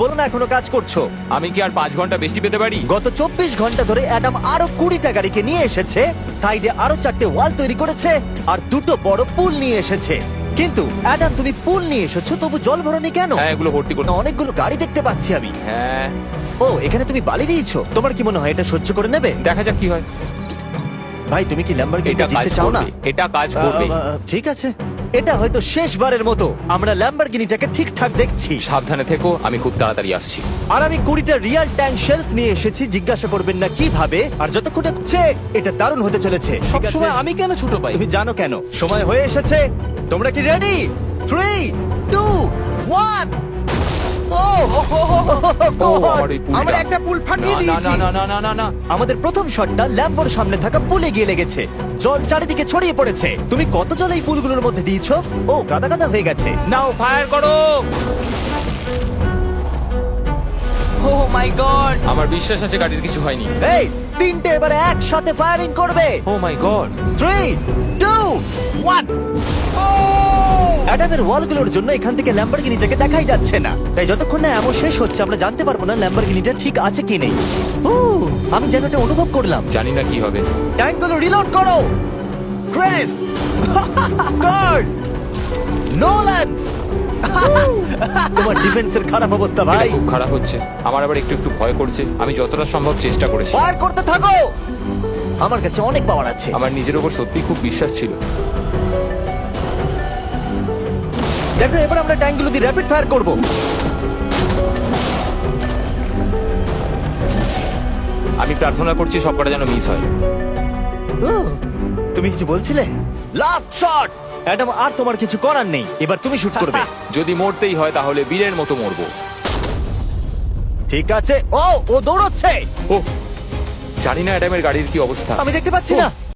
বলো না এখনও কাজ করছ? আমি কি আর পাঁচ ঘণ্টা বেশি পেতে পারি? গত চব্বিশ ঘণ্টা ধরে অ্যাডাম আরও কুড়িটা গাড়িকে নিয়ে এসেছে সাইডে আরও চারটে ওয়াল তৈরি করেছে আর দুটো বড় পুল নিয়ে এসেছে। কিন্তু অ্যাডাম তুমি পুল নিয়ে এসেছ তবু জল ভরনি কেন? হ্যাঁ এগুলো ভর্তি করতে অনেকগুলো গাড়ি দেখতে পাচ্ছি আমি। হ্যাঁ। ও এখানে তুমি বালি দিয়েছ? তোমার কি মনে হয় এটা সহ্য করে নেবে? দেখা যাক কি হয়। ভাই তুমি কি ল্যাম্বরগিনি এটা কাজ চাও না? করবে এটা কাজ করবে। আহ, ঠিক আছে। এটা হয়তো শেষবারের মতো। আমরা ল্যাম্বরগিনিটাকে ঠিকঠাক দেখছি। সাবধানে থেকো আমি খুব তাড়াতাড়ি আসছি। আর আমি কুড়িটা রিয়াল ট্যাঙ্ক শেলস নিয়ে এসেছি জিজ্ঞাসা করবেন না কীভাবে আর যতক্ষণ হচ্ছে এটা দারুণ হতে চলেছে। ঠিক আছে? সবসময় আমি কেন ছোট পাই তুমি জানো কেন? সময় হয়ে এসেছে। তোমরা কি রেডি থ্রি টু ওয়ান ও আমার এই পুলটা। আমরা একটা পুল ফাটিয়ে না, না দিয়েছি। না না না না না। আমাদের প্রথম শটটা ল্যাম্বোর সামনে থাকা পুলে গিয়ে লেগেছে। জল চারিদিকে ছড়িয়ে পড়েছে। তুমি কত জল এই পুলগুলোর মধ্যে দিয়েছ? ও গাদা গাদা হয়ে গেছে। নাও ফায়ার করো। Oh my God. আমার বিশ্বাস আছে গাড়ির কিছু হয়নি। এই তিনটে এবারে একসাথে ফায়ারিং করবে। Oh my god. Three one অ্যাডামের ওয়ালগুলোর জন্য এখান থেকে ল্যাম্বরগিনিটাকে দেখাই যাচ্ছে না। তাই যতক্ষণ না এমন শেষ হচ্ছে আমরা জানতে পারব না ল্যাম্বরগিনিটা ঠিক আছে কি নেই। ও, আমি যেন এটা অনুভব করলাম। জানি না কি হবে। ট্যাঙ্কগুলো রিলোড করো। ক্রেস গার্ড নোলান তোমার ডিফেন্সের খারাপ অবস্থা ভাই। খুব খারাপ হচ্ছে। আমার আবার একটু একটু ভয় করছে। আমি যতটা সম্ভব চেষ্টা করেছি। ফায়ার করতে থাকো! আমার কাছে অনেক পাওয়ার আছে। আমার নিজের উপর সত্যি খুব বিশ্বাস ছিল। দেখো এবার আমরা ট্যাঙ্কগুলো দিয়ে র্যাপিড ফায়ার করব। আমি প্রার্থনা করছি সবকটা যেন মিস হয়। তুমি কিছু বলছিলে? লাস্ট শট অ্যাডাম আর তোমার কিছু করার নেই। এবার তুমি শুট করবে। যদি মরতেই হয় তাহলে বীরের মতো মরবো। ঠিক আছে। ও ও দৌড়চ্ছে! ও জানি না অ্যাডামের গাড়ির কি অবস্থা। আমি দেখতে পাচ্ছি না।